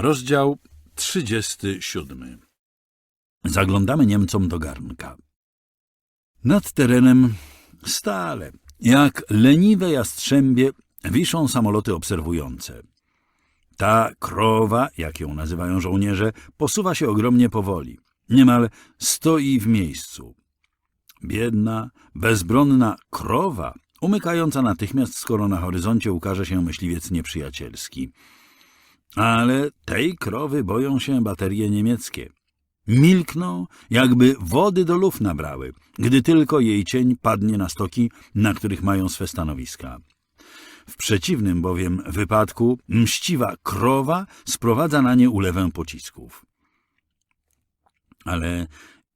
Rozdział 37. Zaglądamy Niemcom do garnka. Nad terenem stale, jak leniwe jastrzębie, wiszą samoloty obserwujące. Ta krowa, jak ją nazywają żołnierze, posuwa się ogromnie powoli. Niemal stoi w miejscu. Biedna, bezbronna krowa, umykająca natychmiast, skoro na horyzoncie ukaże się myśliwiec nieprzyjacielski. Ale tej krowy boją się baterie niemieckie. Milkną, jakby wody do luf nabrały, gdy tylko jej cień padnie na stoki, na których mają swe stanowiska. W przeciwnym bowiem wypadku mściwa krowa sprowadza na nie ulewę pocisków. Ale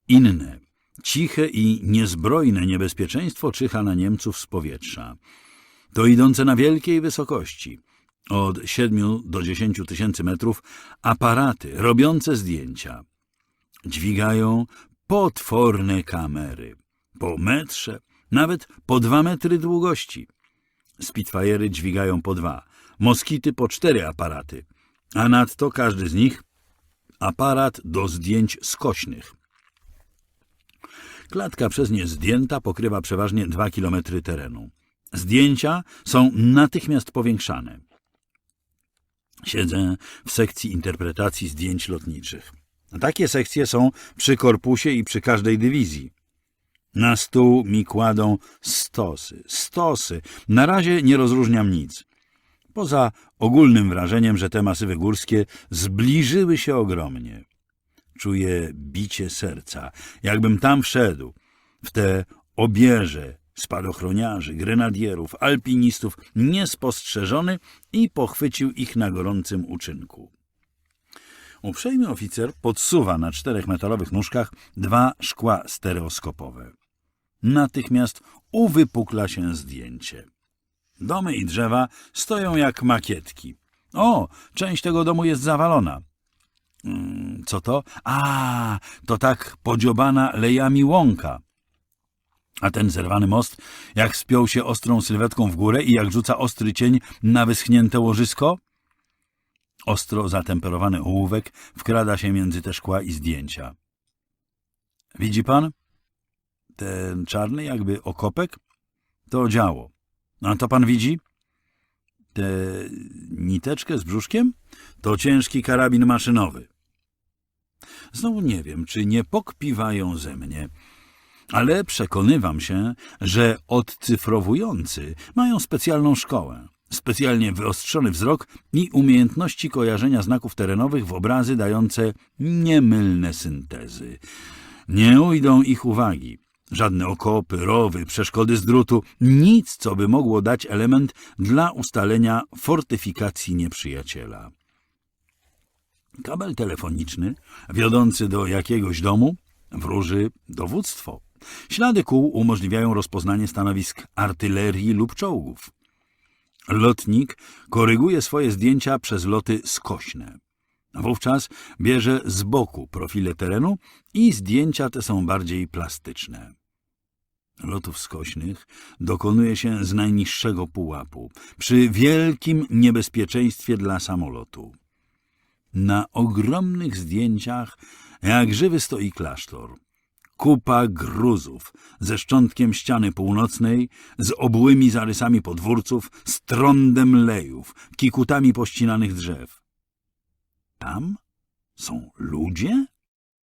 inne, ciche i niezbrojne niebezpieczeństwo czyha na Niemców z powietrza. To idące na wielkiej wysokości, od 7 do 10 tysięcy metrów, aparaty robiące zdjęcia. Dźwigają potworne kamery, po metrze, nawet po dwa metry długości. Spitfire'y dźwigają po dwa, moskity po cztery aparaty, a nadto każdy z nich aparat do zdjęć skośnych. Klatka przez nie zdjęta pokrywa przeważnie dwa kilometry terenu. Zdjęcia są natychmiast powiększane. Siedzę w sekcji interpretacji zdjęć lotniczych. Takie sekcje są przy korpusie i przy każdej dywizji. Na stół mi kładą stosy, stosy. Na razie nie rozróżniam nic. Poza ogólnym wrażeniem, że te masywy górskie zbliżyły się ogromnie. Czuję bicie serca, jakbym tam wszedł, w te obierze spadochroniarzy, grenadierów, alpinistów, niespostrzeżony i pochwycił ich na gorącym uczynku. Uprzejmy oficer podsuwa na czterech metalowych nóżkach dwa szkła stereoskopowe. Natychmiast uwypukla się zdjęcie. Domy i drzewa stoją jak makietki. O, część tego domu jest zawalona. Mm, Co to? A, to tak podziobana lejami łąka. A ten zerwany most, jak spiął się ostrą sylwetką w górę i jak rzuca ostry cień na wyschnięte łożysko? Ostro zatemperowany ołówek wkrada się między te szkła i zdjęcia. Widzi pan? Ten czarny jakby okopek? To działo. A to pan widzi? Tę niteczkę z brzuszkiem? To ciężki karabin maszynowy. Znowu nie wiem, czy nie pokpiwają ze mnie, ale przekonywam się, że odcyfrowujący mają specjalną szkołę, specjalnie wyostrzony wzrok i umiejętności kojarzenia znaków terenowych w obrazy dające niemylne syntezy. Nie ujdą ich uwagi. Żadne okopy, rowy, przeszkody z drutu, nic, co by mogło dać element dla ustalenia fortyfikacji nieprzyjaciela. Kabel telefoniczny, wiodący do jakiegoś domu, wróży dowództwo. Ślady kół umożliwiają rozpoznanie stanowisk artylerii lub czołgów. Lotnik koryguje swoje zdjęcia przez loty skośne. Wówczas bierze z boku profile terenu i zdjęcia te są bardziej plastyczne. Lotów skośnych dokonuje się z najniższego pułapu, przy wielkim niebezpieczeństwie dla samolotu. Na ogromnych zdjęciach jak żywy stoi klasztor. Kupa gruzów ze szczątkiem ściany północnej, z obłymi zarysami podwórców, z trądem lejów, kikutami pościnanych drzew. Tam są ludzie?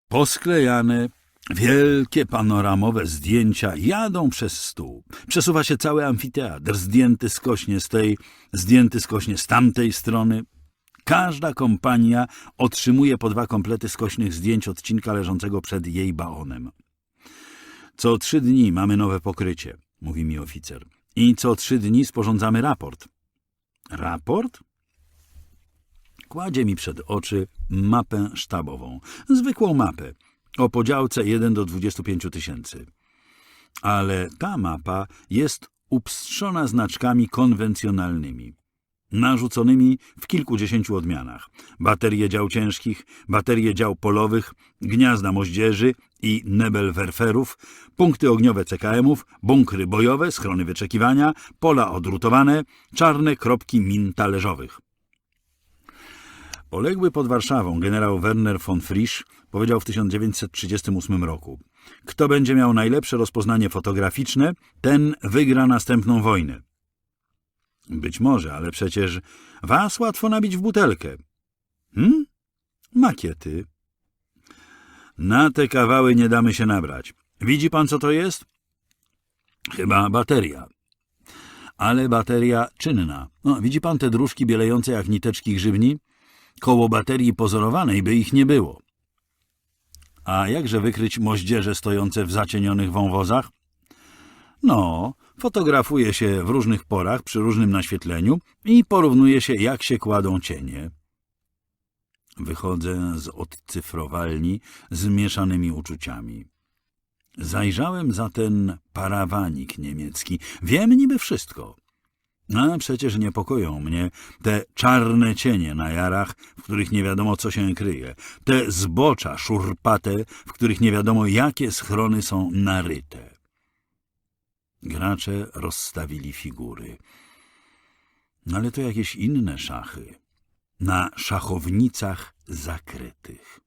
Posklejane, wielkie panoramowe zdjęcia jadą przez stół. Przesuwa się cały amfiteatr, zdjęty skośnie z tej, zdjęty skośnie z tamtej strony. Każda kompania otrzymuje po dwa komplety skośnych zdjęć odcinka leżącego przed jej baonem. Co trzy dni mamy nowe pokrycie, mówi mi oficer. I co trzy dni sporządzamy raport. Raport? Kładzie mi przed oczy mapę sztabową. Zwykłą mapę. O podziałce 1 do 25 tysięcy. Ale ta mapa jest upstrzona znaczkami konwencjonalnymi narzuconymi w kilkudziesięciu odmianach. Baterie dział ciężkich, baterie dział polowych, gniazda moździerzy i nebelwerferów, punkty ogniowe CKM-ów, bunkry bojowe, schrony wyczekiwania, pola odrutowane, czarne kropki min talerzowych. Poległy pod Warszawą generał Werner von Frisch powiedział w 1938 roku: Kto będzie miał najlepsze rozpoznanie fotograficzne, ten wygra następną wojnę. Być może, ale przecież was łatwo nabić w butelkę. Hmm? Makiety. Na te kawały nie damy się nabrać. Widzi pan, co to jest? Chyba bateria. Ale bateria czynna. No, widzi pan te dróżki bielejące jak niteczki grzywni? Koło baterii pozorowanej by ich nie było. A jakże wykryć moździerze stojące w zacienionych wąwozach? No, fotografuje się w różnych porach, przy różnym naświetleniu i porównuje się, jak się kładą cienie. Wychodzę z odcyfrowalni z mieszanymi uczuciami. Zajrzałem za ten parawanik niemiecki. Wiem niby wszystko. A przecież niepokoją mnie te czarne cienie na jarach, w których nie wiadomo, co się kryje. Te zbocza szurpate, w których nie wiadomo, jakie schrony są naryte. Gracze rozstawili figury. Ale to jakieś inne szachy. Na szachownicach zakrytych.